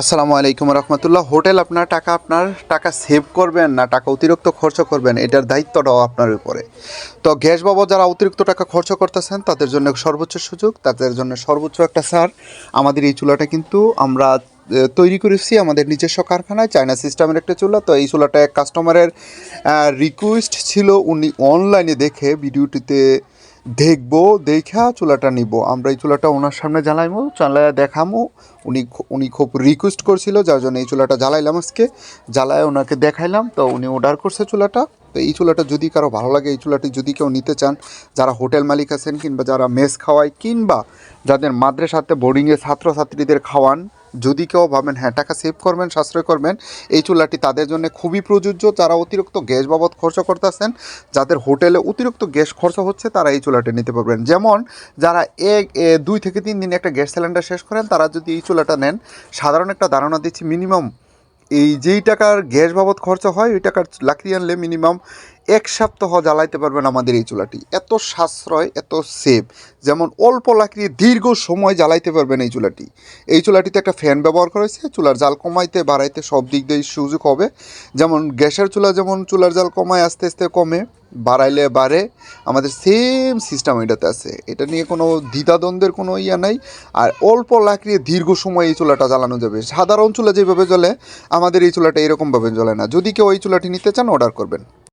আসসালামু আলাইকুম রহমতুল্লাহ। হোটেল আপনার টাকা আপনার টাকা সেভ করবেন না, টাকা অতিরিক্ত খরচ করবেন, এটার দায়িত্বটাও আপনার উপরে। তো গ্যাস বাবদ যারা অতিরিক্ত টাকা খরচ করতেছেন, তাদের জন্য সর্বোচ্চ সুযোগ, তাদের জন্য সর্বোচ্চ একটা সার। আমাদের এই চুলাটা কিন্তু আমরা তৈরি করেছি আমাদের নিজস্ব কারখানায়, চায়না সিস্টেমের একটা চুলা। তো এই চুলাটা কাস্টমারের রিকোয়েস্ট ছিল, উনি অনলাইনে দেখে ভিডিওটিতে দেখব, দেখা চুলাটা নিব। আমরা এই চুলাটা ওনার সামনে জ্বালাইমো, জ্বালায় দেখামো। উনি উনি খুব রিকোয়েস্ট করছিল, যার জন্য এই চুলাটা জ্বালাইলাম আজকে। জ্বালায় ওনাকে দেখাইলাম, তো উনি অর্ডার করছে চুলাটা। তো এই চুলাটা যদি কারও ভালো লাগে, এই চুলাটি যদি কেউ নিতে চান, যারা হোটেল মালিক আছেন কিংবা যারা মেস খাওয়ায়, কিংবা যাদের মাদ্রাসাতে বোর্ডিংয়ে ছাত্রছাত্রীদের খাওয়ান যদি কেউ ভাবেন হ্যাঁ টাকা সেভ করবেন, সাশ্রয় করবেন, এই চুলাটি তাদের জন্য খুবই প্রযোজ্য। যারা অতিরিক্ত গ্যাস বাবদ খরচ করতেছেন, যাদের হোটেলে অতিরিক্ত গ্যাস খরচ হচ্ছে, তারা এই চুলাটি নিতে পারবেন। যেমন, যারা এক দুই থেকে তিন দিন একটা গ্যাস সিলিন্ডার শেষ করেন, তারা যদি এই চুলাটা নেন, সাধারণ একটা ধারণা দিচ্ছি, মিনিমাম এই যেই টাকার গ্যাস বাবদ খরচা হয়, ওই টাকার লাকড়ি আনলে মিনিমাম এক সপ্তাহ জ্বালাইতে পারবেন আমাদের এই চুলাটি। এত সাশ্রয়, এত সেফ যেমন অল্প লাকড়ি দীর্ঘ সময় জ্বালাইতে পারবেন এই চুলাটি। এই চুলাটিতে একটা ফ্যান ব্যবহার করা হয়েছে, চুলার জাল কমাইতে, বাড়াইতে সব দিক দিয়ে সুযোগ হবে। যেমন গ্যাসের চুলা যেমন চুলার জাল কমায়, আস্তে আস্তে কমে। বাড়াইলে বাড়ে, আমাদের সেম সিস্টেম এটাতে আছে। এটা নিয়ে কোনো দ্বিধাদ্বন্দ্বের কোনো ইয়া নাই। আর অল্প লাকড়িয়ে দীর্ঘ সময় এই চুলাটা জ্বালানো যাবে। সাধারণ চুলা যেভাবে জ্বলে, আমাদের এই চুলাটা এরকমভাবে জ্বলে না। যদি কেউ এই চুলাটি নিতে চান অর্ডার করবেন।